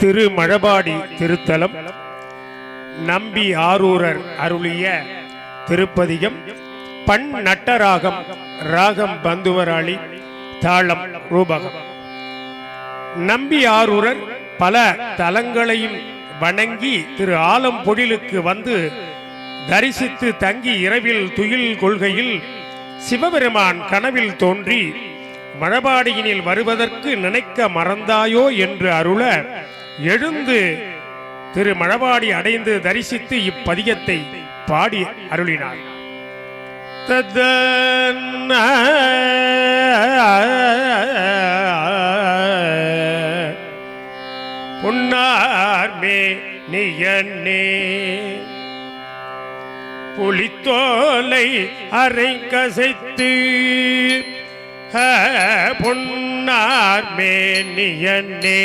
திரு மழபாடி திருத்தலம். நம்பி ஆரூரர் அருளிய திருப்பதிகம். பண் நட்டராகம் ராகம் பந்துவராளி தாளம் ரூபகம். நம்பி ஆரூரர் பல தலங்களையும் வணங்கி திரு ஆலம்பொழிலுக்கு வந்து தரிசித்து தங்கி இரவில் துயில் கொள்கையில் சிவபெருமான் கனவில் தோன்றி மழபாடியினில் வருவதற்கு நினைக்க மறந்தாயோ? என்று அருள எழுந்து திரு மழபாடி அடைந்து தரிசித்து இப்பதிகத்தை பாடி அருளினார். பொன்னார்மே நியன்னே. புலித்தோலை அரை கசைத்து பொன்னார் மேனியன்னே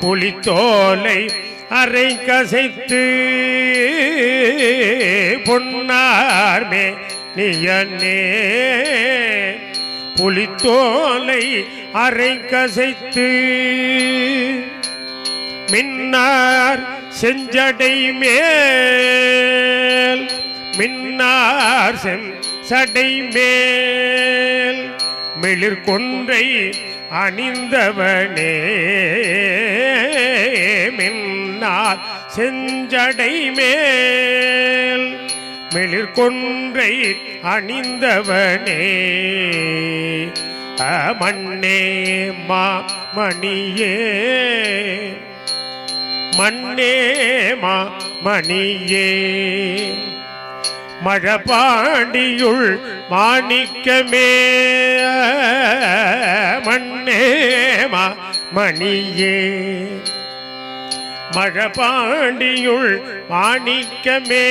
புலித்தோலை அரை கசைத்து பொன்னார் மேனியன்னே புலித்தோலை அரை கசைத்து மின்னார் செஞ்சடை மேல். மின்னார் செஞ்ச மேல் மிளிர் கொன்றை அணிந்தவனே மின்னார். செஞ்சடை மேல் மிளிர் கொன்றை அணிந்தவனே. மண்ணே மா மணியே. மண்ணே மா மணியே. மழபாண்டியுள் மாணிக்கமே. மண்ணேமா மணியே. மழபாண்டியுள் மாணிக்கமே.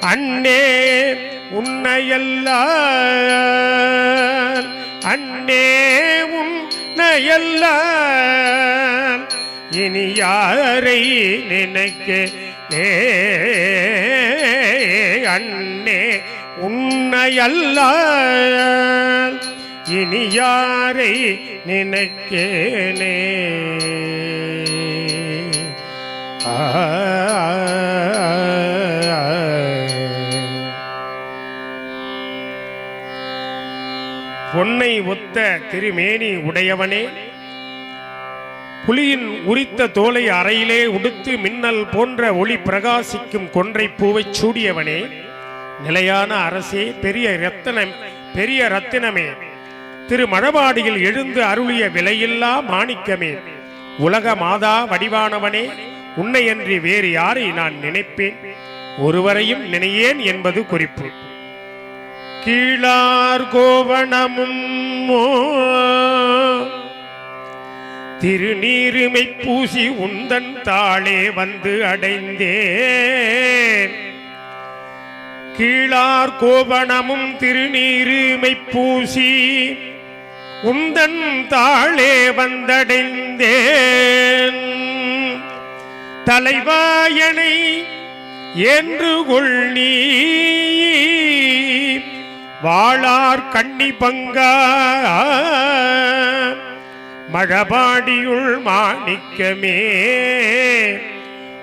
அண்ணே உன்னையல்ல அண்ணே உன்னையல்ல இனி யாரை நினைக்க அண்ணே உன்னையல்ல இனி யாரை நினைக்கேனே? ஆ பொன்னை ஒத்த திருமேனி உடையவனே. புலியின் உரித்த தோலை அறையிலே உடுத்து மின்னல் போன்ற ஒளி பிரகாசிக்கும் கொன்றை பூவை சூடியவனே நிலையான அரசே பெரிய ரத்தனம் பெரிய ரத்தினமே திரு மழபாடியில் எழுந்து அருளிய விலையில்லா மாணிக்கமே உலக மாதா வடிவானவனே உன்னையன்றி வேறு யாரை நான் நினைப்பேன்? ஒருவரையும் நினையேன் என்பது குறிப்பு. கீழார் கோவணமும் திருநீருமை பூசி உந்தன் தாளே வந்து அடைந்தேன். கீழார் கோவணமும் திருநீருமை பூசி உந்தன் தாளே வந்தடைந்தேன். தலைவாயனை என்று கொள் நீ. வாழார் கண்ணி பங்கா மழபாடியுள் மாணிக்கமே.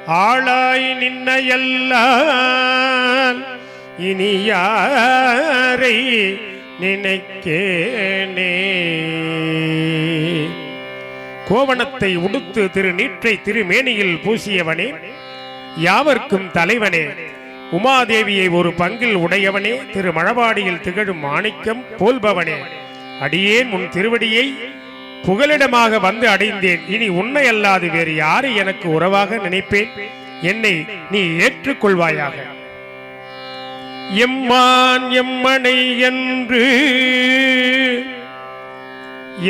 ஆளாய் நின்னையல்லால் இனி யாரை நினைக்கேனே. கோவணத்தை உடுத்து திரு நீற்றை திருமேனியில் பூசியவனே யாவர்க்கும் தலைவனே உமாதேவியை ஒரு பங்கில் உடையவனே திரு மழபாடியில் திகழும் மாணிக்கம் போல்பவனே. அடியேன் உன் திருவடியை புகலிடமாக வந்து அடைந்தேன். இனி உன்னை அல்லாது வேறு யாரை எனக்கு உறவாக நினைப்பேன்? என்னை நீ ஏற்றுக்கொள்வாயாக. எம்மான் எம்மனை என்று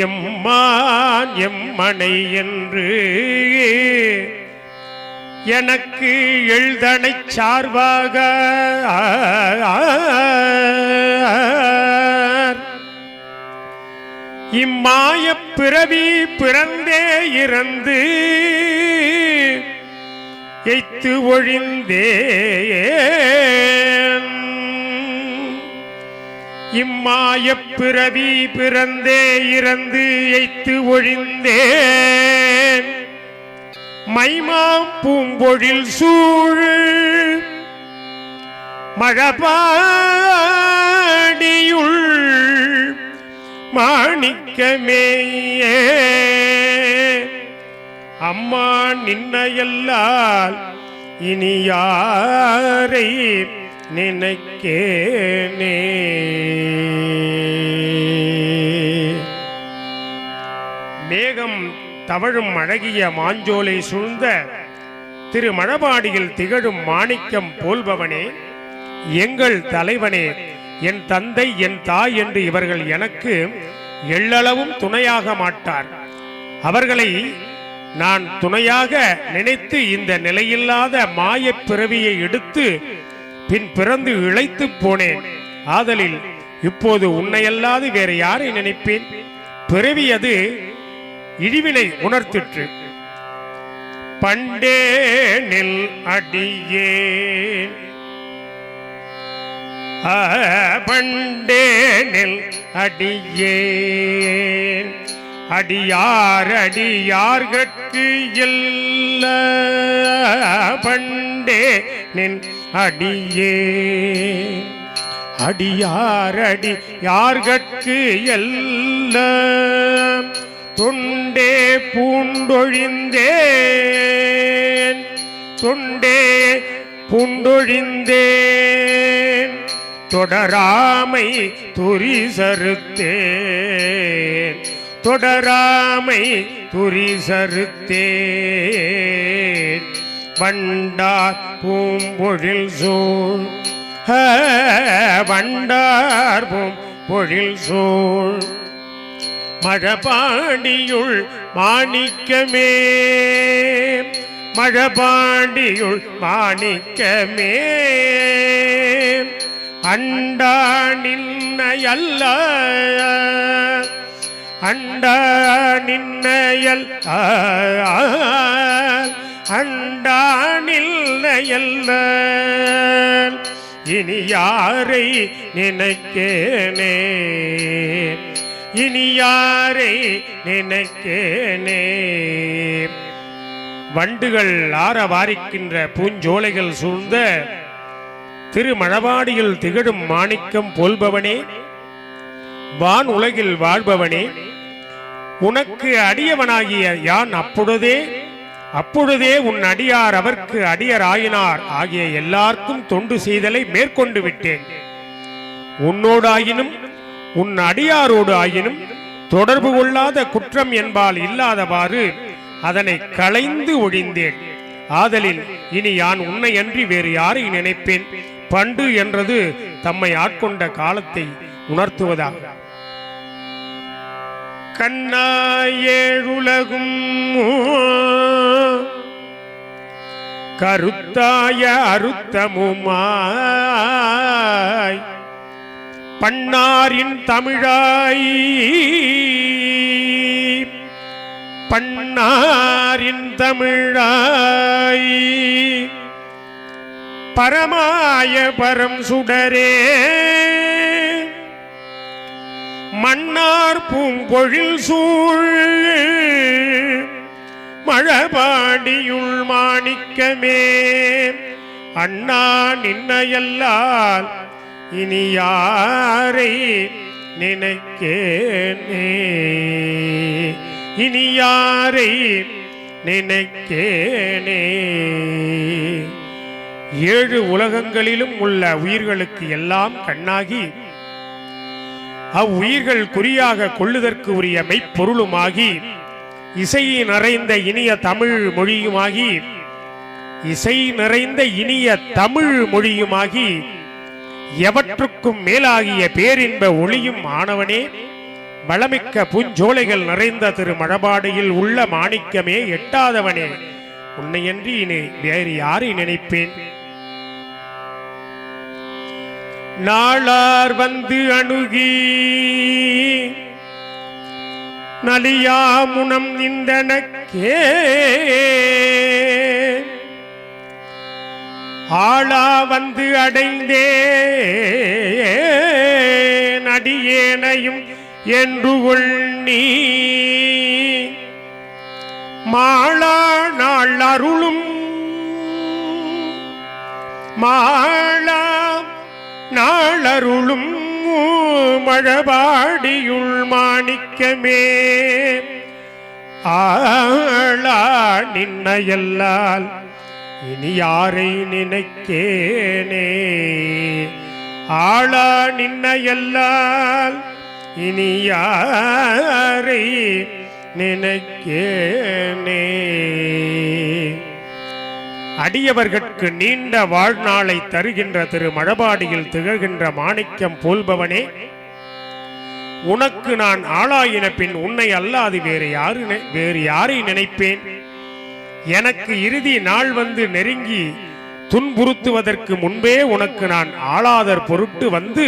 எம்மான் எம்மனை என்று எனக்கு எழுதனை சார்பாக இம்மாய பிறவி பிறந்தே இறந்து எய்த்து ஒழிந்தே இம்மாய பிறவி பிறந்தே இறந்து எய்த்து ஒழிந்தேன். மைமாம் பூம்பொழில் சூழ் மழபாடியுள் மாணிக்கமேயே. அம்மா நின்னையல்லால் இனி யாரை நினைக்கேனே? மேகம் தவழும் அழகிய மாஞ்சோலை சூழ்ந்த திரு மழபாடியில் திகழும் மாணிக்கம் போல்பவனே எங்கள் தலைவனே என் தந்தை என் தாய் என்று இவர்கள் எனக்கு எள்ளளவும் துணையாக மாட்டார். அவர்களை நான் துணையாக நினைத்து இந்த நிலையில்லாத மாயப் பிறவியை எடுத்து பின் பிறந்து இழைத்து போனேன். ஆதலில் இப்போது உன்னையல்லாது வேறு யாரை நினைப்பேன்? பிறவி அது இழிவினை உணர்த்திற்று. பண்டே நெல் அடியேன். பண்டேனில் பண்டே அடியேன். அடியார் அடியார்கட்கு எல்ல பண்டே நின் அடியே அடியார் அடி யார்கட்கு எல்ல தொண்டே பூண்டொழிந்தேன். தொண்டே பூண்டொழிந்தேன். தொடராமை துரி சருத்தேன் தொடராமை துரி சருத்தேன் வண்டார் பூம்பொழில் சூழ் வண்டார் பூம்பொழில் சூழ் மழபாண்டியுள் மாணிக்கமே மழபாண்டியுள் மாணிக்கமே. அண்டா நின்னையல்ல அண்டா நின்னையல் அண்டா நின்னையல்ல இனி யாரை நினைக்கேனே? இனி யாரை நினைக்கேனே? வண்டுகள் ஆரவாரிக்கின்ற பூஞ்சோலைகள் சூழ்ந்த திருமழவாடியில் திகழும் மாணிக்கம் போல்பவனே வான் உலகில் வாழ்பவனே உனக்கு அடியவனாகிய யான் அப்பொழுதே அப்பொழுதே உன் அடியார் அவர்க்கு அடியராயினார். ஆகிய எல்லாருக்கும் தொண்டு செய்தலை மேற்கொண்டு விட்டேன். உன்னோடாயினும் உன் அடியாரோடு ஆயினும் தொடர்பு கொள்ளாத குற்றம் என்பால் இல்லாதவாறு அதனை களைந்து ஒழிந்தேன். ஆதலில் இனி யான் உன்னை அன்றி வேறு யாரை நினைப்பேன்? பண்டு என்றது தம்மை ஆட்கொண்ட காலத்தை உணர்த்துவதாக. கண்ணாயேழுலகும் கருத்தாய அருத்தமுமாய். பண்ணாரின் தமிழாய். பண்ணாரின் தமிழாய். பரமாய பரம் சுடரே. மன்னார் பூம்பொழில் சூழ் மழபாடியுள் மாணிக்கமே. அண்ணா நின்னையல்லால் இனி யாரை நினைக்கேனே? இனி யாரை நினைக்கேனே? ஏழு உலகங்களிலும் உள்ள உயிர்களுக்கு எல்லாம் கண்ணாகி அவ்வுயிர்கள் குறியாக கொள்ளுதற்கு உரிய மெய்ப்பொருளுமாகி இசை நிறைந்த இனிய தமிழ் மொழியுமாகி இசை நிறைந்த இனிய தமிழ் மொழியுமாகி எவற்றுக்கும் மேலாகிய பேரின்ப ஒளியும் ஆனவனே வளமிக்க புஞ்சோலைகள் நிறைந்த திரு மழபாடியில் உள்ள மாணிக்கமே எட்டாதவனே. உன்னையன்றி இனி வேறு யாரை நினைப்பேன்? நாளார் வந்து அணுகி நலியாமுனம் இந்தனக்கே ஆளா வந்து அடைந்தே நடியேனையும் என்று கொள் நீ மாளா நாள் அருளும் மா நாளருளும் மழபாடியுள் மாணிக்கமே. ஆளா நின்னையல்லால் இனி யாரை நினைக்கேனே. ஆளா நின்னையல்லால் இனி யாரை நினைக்கேனே. அடியவர்கட்கு நீண்ட வாழ்நாளை தருகின்ற திரு மழபாடியில் திகழ்கின்ற மாணிக்கம் போல்பவனே உனக்கு நான் ஆளாயின பின் உன்னை அல்லாது வேறு யாரு வேறு யாரை நினைப்பேன்? எனக்கு இறுதி நாள் வந்து நெருங்கி துன்புறுத்துவதற்கு முன்பே உனக்கு நான் ஆளாதர் பொருட்டு வந்து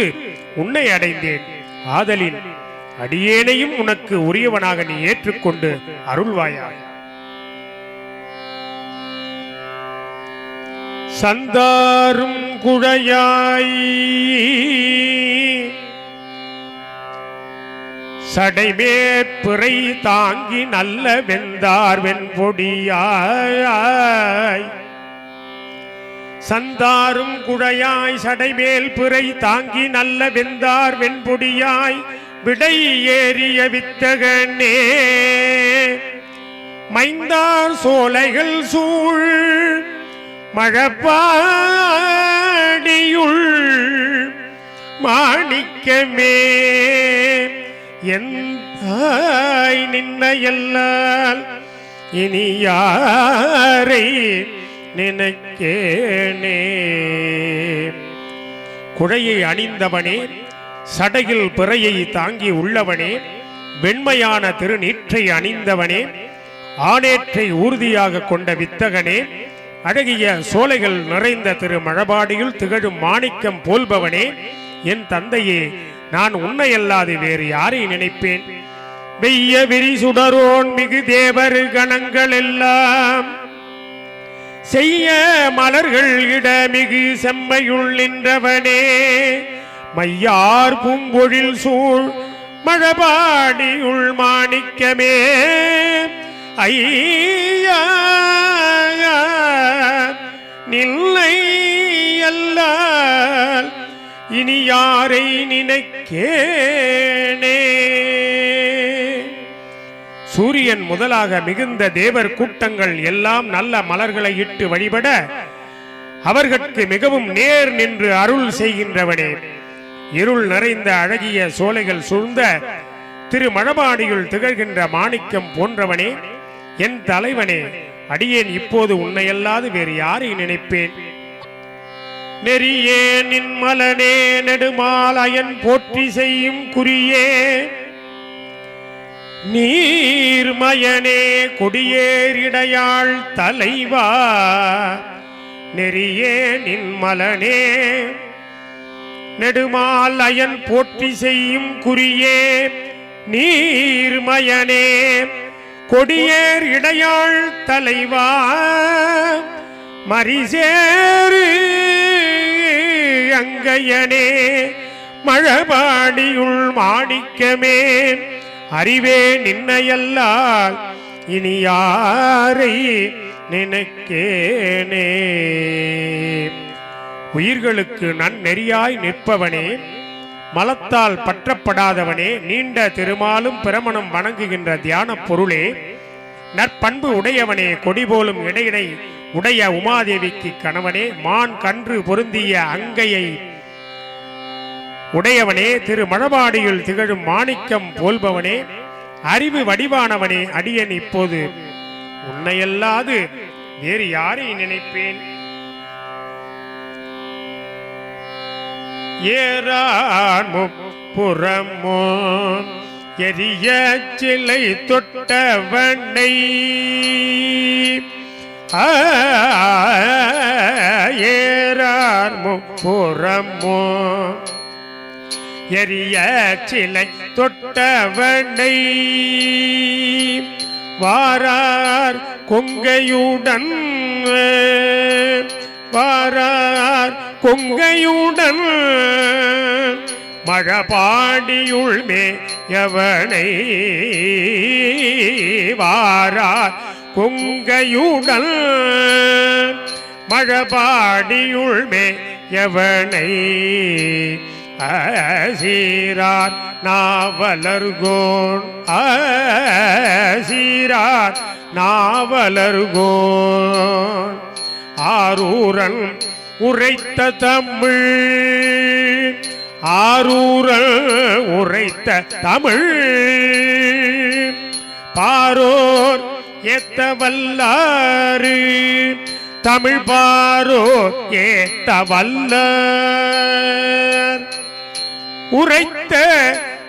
உன்னை அடைந்தேன். ஆதலின் அடியேனையும் உனக்கு உரியவனாக நீ ஏற்றுக்கொண்டு அருள்வாயாக. சந்தாரும் குழையாய். சடைமேற்பிறை தாங்கி நல்ல வெந்தார் வெண்பொடியாய். சந்தாரும் குழையாய் சடைமேல் பிறை தாங்கி நல்ல வெந்தார் வெண்பொடியாய். விடை ஏறிய வித்தகனே. மைந்தார் சோலைகள் சூழ். மழப்பாடியுள் மாணிக்கமே. என் நின்னையல்லால் இனி யாரை நினைக்கேனே. குழையை அணிந்தவனே சடையில் பிறையை தாங்கி உள்ளவனே வெண்மையான திருநீற்றை அணிந்தவனே ஆணேற்றை ஊர்தியாக கொண்ட வித்தகனே அழகிய சோலைகள் நிறைந்த திரு மழபாடியில் திகழும் மாணிக்கம் போல்பவனே என் தந்தையே நான் உன்னையல்லாது வேறு யாரை நினைப்பேன்? வெய்ய விரி சுடரோன் மிகு தேவர் கணங்கள் எல்லாம் செய்ய மலர்கள் இட மிகு செம்மையுள் நின்றவனே மையார் பூங்கொழில் சூழ் மழபாடியுள் மாணிக்கமே ஐ இல்லை அல்ல. இனி யாரை நினைக்கேனே? சூரியன் முதலாக மிகுந்த தேவர் கூட்டங்கள் எல்லாம் நல்ல மலர்களை இட்டு வழிபட அவர்கட்கு மிகவும் நேர் நின்று அருள் செய்கின்றவனே. இருள் நிறைந்த அழகிய சோலைகள் சூழ்ந்த திரு மழபாடியுள் திகழ்கின்ற மாணிக்கம் போன்றவனே என் தலைவனே. அடியேன் இப்போது உன்னையல்லாது வேறு யாரை நினைப்பேன்? நெறியே நின்மலனே நெடுமால் அயன் போற்றி செய்யும் குறியே. நீர்மயனே கொடியேறிடையாள் தலைவா. நெறியே நின்மலனே நெடுமால் அயன் போற்றி செய்யும் குறியே. நீர்மயனே கொடியேர் இடையாள் தலைவா மரிசேரு அங்கையனே மழபாடியுள் மாணிக்கமே அறிவே நின்னையல்லால் இனி யாரை நினைக்கேனே. உயிர்களுக்கு நன்னெறியாய் நிற்பவனே மலத்தால் பற்றப்படாதவனே நீண்ட திருமாலும் பிரமணம் வணங்குகின்ற தியான பொருளே நற்பண்பு உடையவனே கொடி போலும் உடைய உமாதேவிக்கு கணவனே மான் கன்று பொருந்திய அங்கையை உடையவனே திரு மழபாடியில் திகழும் மாணிக்கம் போல்பவனே அறிவு வடிவானவனே அடியன் இப்போது உன்னையல்லாது வேறு யாரை நினைப்பேன்? ஏறான் முப்புறமோ எரிய சிலை தொட்டவனை. ஆ, ஏறார் முப்புறமோ எரிய சிலை தொட்டவனை. வாரார் கொங்கையுடன். வாரார் கொங்கையுடன் மழபாடியுள் மேயவனை வாரார் கொங்கையுடன் மழபாடியுள் மேயவனை சீரார் நாவலர்கோன் சீரார் நாவலர்கோன் ஆரூரன் உரைத்த தமிழ். ஆரூரன் உரைத்த தமிழ். பாரோர் ஏத்த வல்லாறு தமிழ் பாரோர் ஏத்த வல்லார் உரைத்த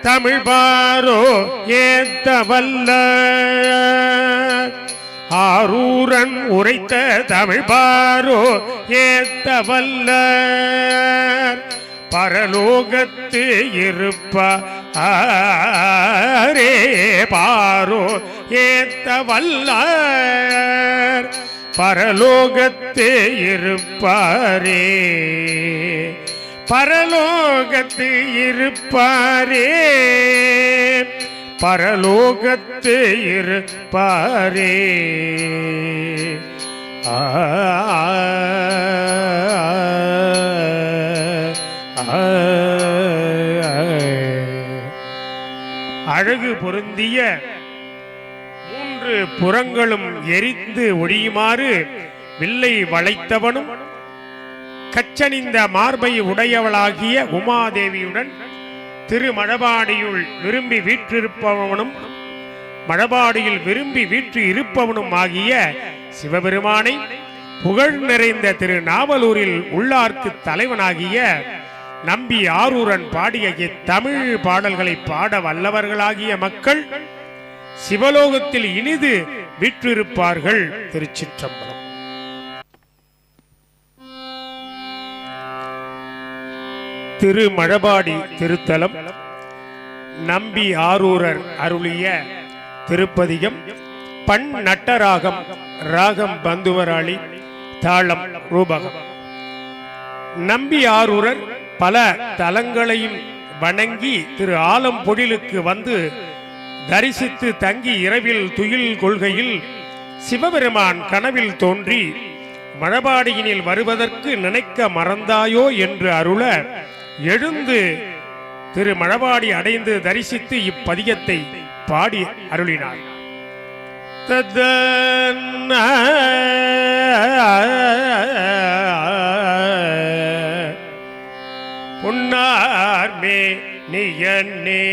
தமிழ் பாரோ ஏத்த வல்லார் ஆரூரன் உரைத்த தமிழ் பாரோ ஏத்த வல்ல பரலோகத்து இருப்பாரே பாரோ ஏத்த வல்லார் பரலோகத்து இருப்பாரே பரலோகத்து இருப்பாரே. பரலோகத்து இருப்பாரே. ஆ ஆ, அழகு பொருந்திய மூன்று புறங்களும் எரிந்து ஒழியுமாறு வில்லை வளைத்தவனும் கச்சனிந்த மார்பை உடையவளாகிய உமாதேவியுடன் திருமழபாடியுள் விரும்பி வீற்றிருப்பவனும் மழபாடியில் விரும்பி வீற்று இருப்பவனும் ஆகிய சிவபெருமானை புகழ் நிறைந்த திரு நாவலூரில் உள்ளார்க்கு தலைவனாகிய நம்பி ஆரூரன் பாடிய இத்தமிழ் பாடல்களை பாட வல்லவர்களாகிய மக்கள் சிவலோகத்தில் இனிது வீற்றிருப்பார்கள் திருச்சிற்றம்பலம். திரு மழபாடி திருத்தலம். நம்பி ஆரூரர் அருளிய திருப்பதிகம். பண் நட்டராகம் ராகம் பந்துவராளி தாளம் ரூபகம். நம்பி ஆரூரர் பல தலங்களையும் வணங்கி திரு ஆலம்பொழிலுக்கு வந்து தரிசித்து தங்கி இரவில் துயில் கொள்கையில் சிவபெருமான் கனவில் தோன்றி மழபாடியினில் வருவதற்கு நினைக்க மறந்தாயோ? என்று அருள எழுந்து திரு மழபாடி அடைந்து தரிசித்து இப்பதிகத்தை பாடி அருளினார். பொன்னார்மே நீயன்னே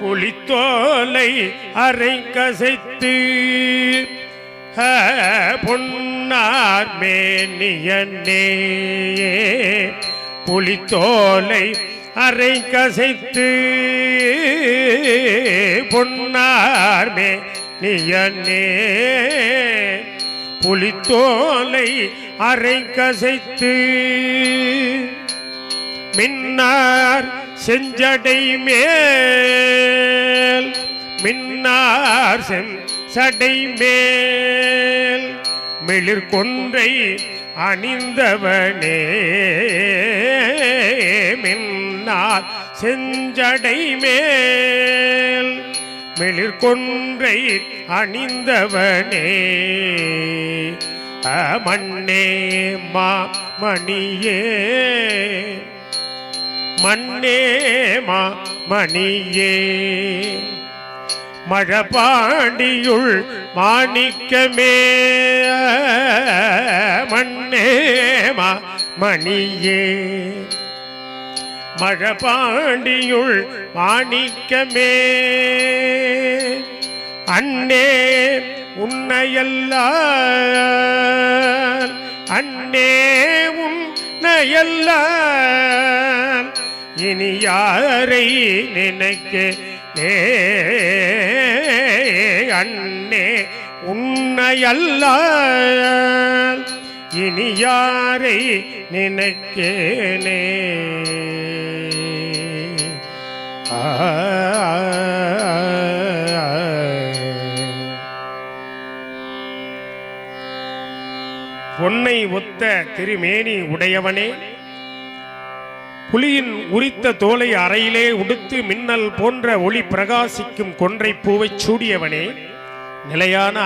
புலித்தோலை அரை கசைத்து பொன்னார் மேனியன்னே புலித்தோலை அரை கசைத்து பொன்னார் மேனியன்னே புலித்தோலை அரை கசைத்து மின்னார் செஞ்சடை மேல் மின்னார் செஞ்ச மேல் மிளிர் கொன்றை அணிந்தவனே மின்னார். செஞ்சடை மேல் மிளிர் கொன்றை அணிந்தவனே. மண்ணே மா மணியே. மண்ணே மா மணியே. மழபாண்டியுள் மாணிக்கமே. மண்ணேமா மணியே. மழபாண்டியுள் மாணிக்கமே. அண்ணே உன்னையல்லால் அண்ணே உன்னையல்லால் இனி யாரை நினைக்க அண்ணே உன்னையல்ல இனி யாரை நினைக்கேனே? பொன்னை ஒத்த திருமேனி உடையவனே புலியின் உரித்த தோலை அறையிலே உடுத்து மின்னல் போன்ற ஒளி பிரகாசிக்கும் கொன்றை பூவைச் சூடியவனே நிலையான